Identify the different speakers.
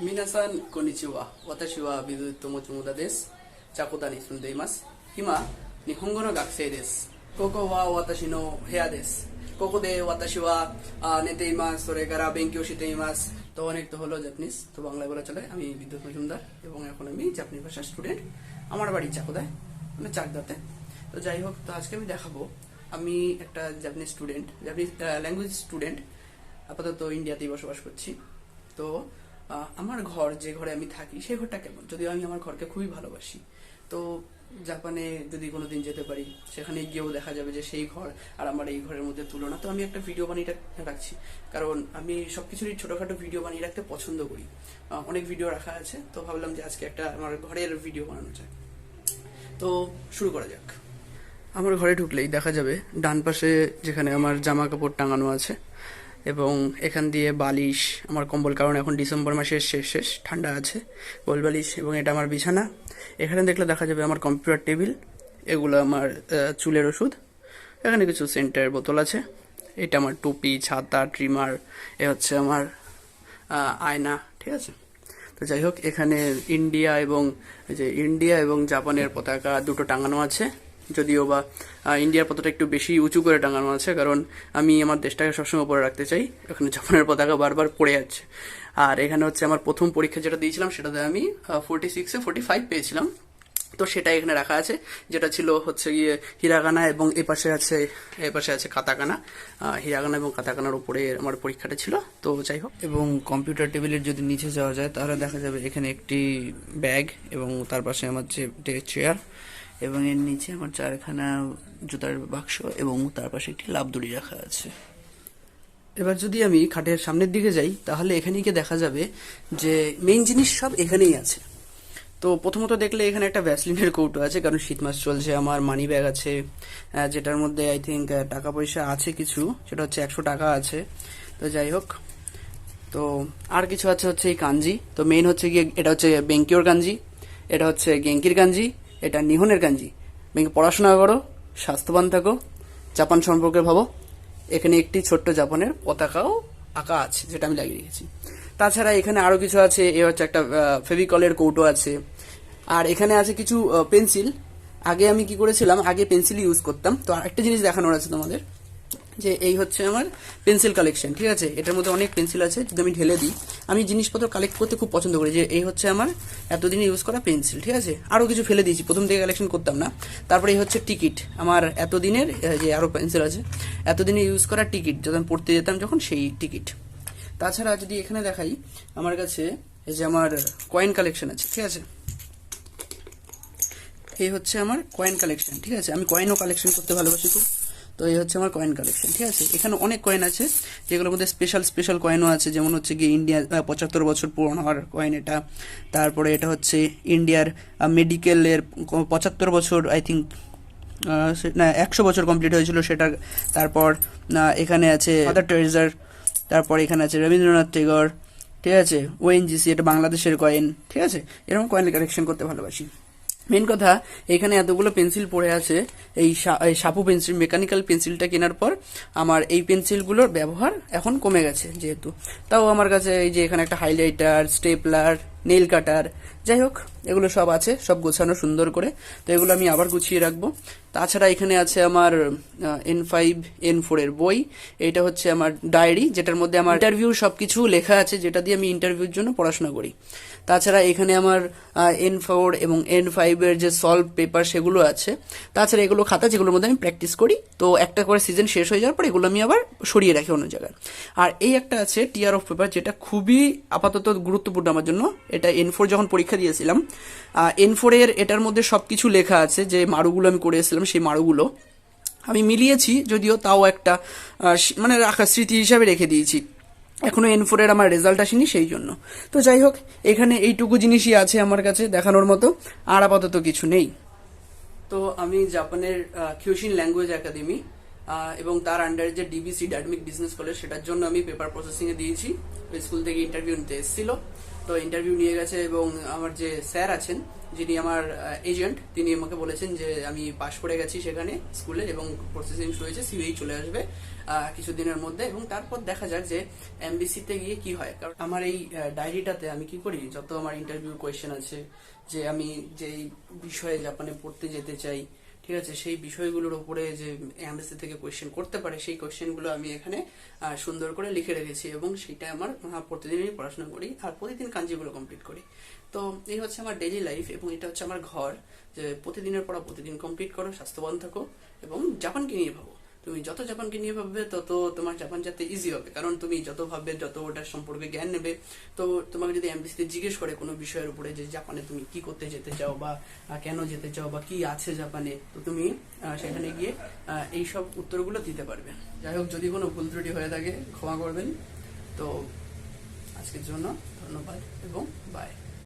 Speaker 1: 皆さんこんにちは私はビズ友友田ですチャコタに住んでいます今日本語の学生ですここは私の部屋ですここで私はআহ,寝ていますそれから勉強していますতো অনেক তো হলো জাপানিজ তো বাংলায় বলা চলে আমি বিদ্যুৎ মজুমদার এবং এখন আমি জাপানি ভাষার স্টুডেন্ট আমার বাড়ি চাকোদায় মানে চাকদাতে তো যাই হোক তো আজকে আমি দেখাবো আমি একটা Japanese student Japanese language student আপাতত ইন্ডিয়াতেই বসবাস করছি তো আহ, আমার ঘর, যে ঘরে আমি থাকি সেই ঘরটা কেমন? যদিও আমি আমার ঘরকে খুবই ভালোবাসি। তো জাপানে যদি কোনোদিন যেতে পারি, সেখানে গিয়েও দেখা যাবে যে সেই ঘর আর আমার এই ঘরের মধ্যে তুলনা। তো আমি একটা ভিডিও বানিয়ে রাখছি। কারণ আমি সবকিছুরই ছোটোখাটো ভিডিও বানিয়ে রাখতে পছন্দ করি। অনেক ভিডিও রাখা আছে। তো ভাবলাম যে আজকে একটা আমার ঘরের ভিডিও বানানো যায় তো শুরু করা যাক। আমার ঘরে ঢুকলেই দেখা যাবে ডান পাশে যেখানে আমার জামা কাপড় টাঙানো আছে এবং এখান দিয়ে বালিশ, আমার কম্বল, কারণ এখন ডিসেম্বর মাসের শেষ শেষ, ঠান্ডা আছে গোল বালিশ এবং এটা আমার বিছানা। এখানে দেখলে দেখা যাবে আমার কম্পিউটার টেবিল, এগুলো আমার চুলের ওষুধ, এখানে কিছু সেন্টারের বোতল আছে। এটা আমার টুপি, ছাতা, ট্রিমার, এ হচ্ছে আমার আয়না, ঠিক আছে? তো যাই হোক, এখানে ইন্ডিয়া এবং যে ইন্ডিয়া এবং জাপানের পতাকা দুটো টাঙানো আছে। যদিও বা ইন্ডিয়ার পতাকা একটু বেশি উঁচু করে টাঙানো আছে, কারণ আমি আমার দেশটাকে সবসময় উপরে রাখতে চাই। এখানে জাপানের পতাকা বারবার পড়ে যাচ্ছে। আর এখানে হচ্ছে আমার প্রথম পরীক্ষা যেটা দিয়েছিলাম, সেটাতে আমি ফোর্টি সিক্সে ফোর্টি ফাইভ পেয়েছিলাম। তো সেটা এখানে রাখা আছে, যেটা ছিল হচ্ছে গিয়ে হিরাগানা এবং এ পাশে আছে, এ পাশে আছে কাতাকানা হিরাগানা এবং কাতাকানার উপরে আমার পরীক্ষাটা ছিল। তো যাই হোক। এবং কম্পিউটার টেবিলের যদি নিচে যাওয়া যায়, তাহলে দেখা যাবে এখানে একটি ব্যাগ এবং তার পাশে আমার যে চেয়ার এবং এর নিচে আমার চারখানা জুতার বাক্স এবং তার পাশে একটি লাভদড়ি রাখা আছে। এবার যদি আমি খাটের সামনের দিকে যাই, তাহলে এখানে গিয়ে দেখা যাবে যে মেইন জিনিস সব এখানেই আছে। তো প্রথমত দেখলে এখানে একটা ভ্যাসলিনের কৌটো আছে, কারণ শীত মাস চলছে, আমার মানি ব্যাগ আছে যেটার মধ্যে আই থিঙ্ক টাকা পয়সা আছে কিছু, সেটা হচ্ছে একশো টাকা আছে। তো যাই হোক, তো আর কিছু আছে হচ্ছে এই কাঞ্জি। তো মেইন হচ্ছে গিয়ে, এটা হচ্ছে বেঙ্কিওর কাঞ্জি, এটা হচ্ছে গেঙ্কির কাঞ্জি এটা নিহনের কাঞ্জি ব্যাংকে পড়াশোনা করো, স্বাস্থ্যবান থাকো, জাপান সম্পর্কে ভাবো। এখানে একটি ছোট্ট জাপানের পতাকাও আঁকা আছে, যেটা আমি লাগিয়ে রেখেছি। তাছাড়া এখানে আরও কিছু আছে, এ হচ্ছে একটা ফেভিকলের কৌটো আছে। আর এখানে আছে কিছু পেন্সিল। আগে আমি কি করেছিলাম, আগে পেন্সিল ইউজ করতাম। তো আরেকটা জিনিস দেখানোর আছে তোমাদের। যে এই হচ্ছে আমার পেন্সিল কালেকশন ঠিক আছে? এটার মধ্যে অনেক পেন্সিল আছে, যদি আমি ঢেলে দিই, আমি জিনিসপত্র কালেক্ট করতে খুব পছন্দ করি যে এই হচ্ছে আমার এতদিনে ইউজ করা পেন্সিল ঠিক আছে? আরও কিছু ফেলে দিয়েছি, প্রথম থেকে কালেকশন করতাম না। তারপরে এই হচ্ছে টিকিট আমার এতদিনের যে আরও পেন্সিল আছে, এতদিনে ইউজ করা টিকিট যখন পড়তে যেতাম যখন সেই টিকিট তাছাড়া যদি এখানে দেখাই, আমার কাছে এই যে আমার কয়েন কালেকশন আছে, ঠিক আছে? এই হচ্ছে আমার কয়েন কালেকশন ঠিক আছে? আমি কয়েনও কালেকশন করতে ভালোবাসি খুব। তো এই হচ্ছে আমার কয়েন কালেকশন ঠিক আছে? এখানে অনেক কয়েন আছে, যেগুলোর মধ্যে স্পেশাল স্পেশাল কয়েনও আছে, যেমন হচ্ছে গিয়ে ইন্ডিয়া পঁচাত্তর বছর পুরনো হওয়ার কয়েন এটা। তারপরে এটা হচ্ছে ইন্ডিয়ার মেডিকেলের পঁচাত্তর বছর আই থিঙ্ক না, একশো বছর কমপ্লিট হয়েছিল সেটা। তারপর এখানে আছে মাদার টেরেজার তারপর এখানে আছে রবীন্দ্রনাথ টেগর, ঠিক আছে? ওএনজিসি এটা বাংলাদেশের কয়েন ঠিক আছে? এরকম কয়েন কালেকশন করতে ভালোবাসি। মেন কথা, এখানে এতগুলো পেন্সিল পড়ে আছে। এই সাপু পেন্সিল মেকানিক্যাল পেন্সিলটা কেনার পর আমার এই পেন্সিলগুলোর ব্যবহার এখন কমে গেছে যেহেতু। তাও আমার কাছে এই যে এখানে একটা হাইলাইটার স্টেপলার নেল কাটার। যাই হোক, এগুলো সব আছে, সব গোছানো সুন্দর করে। তো এগুলো আমি আবার গুছিয়ে রাখব। তাছাড়া এখানে আছে আমার এন ফাইভ এন ফোর এর বই। এটা হচ্ছে আমার ডায়েরি, যেটার মধ্যে আমার ইন্টারভিউ সবকিছু লেখা আছে, যেটা দিয়ে আমি ইন্টারভিউর জন্য পড়াশোনা করি। তাছাড়া এখানে আমার এন ফোর এবং এন ফাইভের যে সলভ পেপার সেগুলো আছে। তাছাড়া এগুলো খাতা, যেগুলোর মধ্যে আমি প্র্যাকটিস করি। তো একটা করে সিজন শেষ হয়ে যাওয়ার পর এগুলো আমি আবার সরিয়ে রাখি অন্য জায়গায়। আর এই একটা আছে টিয়ার অফ পেপার যেটা খুবই আপাতত গুরুত্বপূর্ণ আমার জন্য। এটা এন ফোর যখন পরীক্ষা দিয়েছিলাম এন ফোরের এটার মধ্যে সব কিছু লেখা আছে, যে মারুগুলো আমি করে এসেছিলাম, সেই মারুগুলো। আমি মিলিয়েছি, যদিও তাও একটা মানে রাখা, স্মৃতি হিসাবে রেখে দিয়েছি। এখনও এন ফোরের আমার রেজাল্ট আসেনি সেই জন্য। তো যাই হোক, এখানে এইটুকু জিনিসই আছে আমার কাছে দেখানোর মতো, আর আপাতত কিছু নেই। তো আমি জাপানের কিউশিন ল্যাঙ্গুয়েজ একাডেমি এবং তার আন্ডারে যে ডিবিসি ডাইনামিক বিজনেস কলেজ সেটার জন্য আমি পেপার প্রসেসিং এ দিয়েছি। স্কুল থেকে ইন্টারভিউ নিতে এসেছিল। তো ইন্টারভিউ নিয়ে গেছে এবং আমার যে স্যার আছেন, যিনি আমার এজেন্ট তিনি আমাকে বলেছেন যে আমি পাশ করে গেছি সেখানে স্কুলে এবং প্রসেসিং শুরু হয়েছে সিভিই চলে আসবে কিছুদিনের মধ্যে এবং তারপর দেখা যাক যে এমবিসিতে গিয়ে কি হয়। কারণ আমার এই ডায়েরিটাতে আমি কি করি, যত আমার ইন্টারভিউ কোয়েশ্চেন আছে, যে আমি যেই বিষয়ে জাপানে পড়তে যেতে চাই ঠিক আছে, সেই বিষয়গুলোর উপরে যে এমএসসি থেকে কোয়েশ্চেন করতে পারে, সেই কোয়েশ্চেনগুলো আমি এখানে সুন্দর করে লিখে রেখেছি এবং সেটা আমার প্রতিদিনই পড়াশোনা করি আর প্রতিদিন কাঞ্জিগুলো কমপ্লিট করি। তো এই হচ্ছে আমার ডেইলি লাইফ এবং এটা হচ্ছে আমার ঘর। যে প্রতিদিনের পড়া প্রতিদিন কমপ্লিট করো, স্বাস্থ্যবান থাকো এবং জাপানকে নিয়ে ভাবো। তুমি যত জাপানকে নিয়ে ভাববে, তত তোমার জাপান যাতে ইজি হবে। কারণ তুমি যত ভাববে, যত ওটার সম্পর্কে জ্ঞান নেবে, তো তোমাকে যদি এমবিসিতে জিজ্ঞেস করে কোনো বিষয়ের উপরে যে জাপানে তুমি কি করতে যেতে চাও বা কেন যেতে চাও বা কি আছে জাপানে, তো তুমি সেখানে গিয়ে এই সব উত্তরগুলো দিতে পারবে। যাই হোক, যদি কোনো ভুল ত্রুটি হয়ে থাকে, ক্ষমা করবেন। তো আজকের জন্য ধন্যবাদ এবং বাই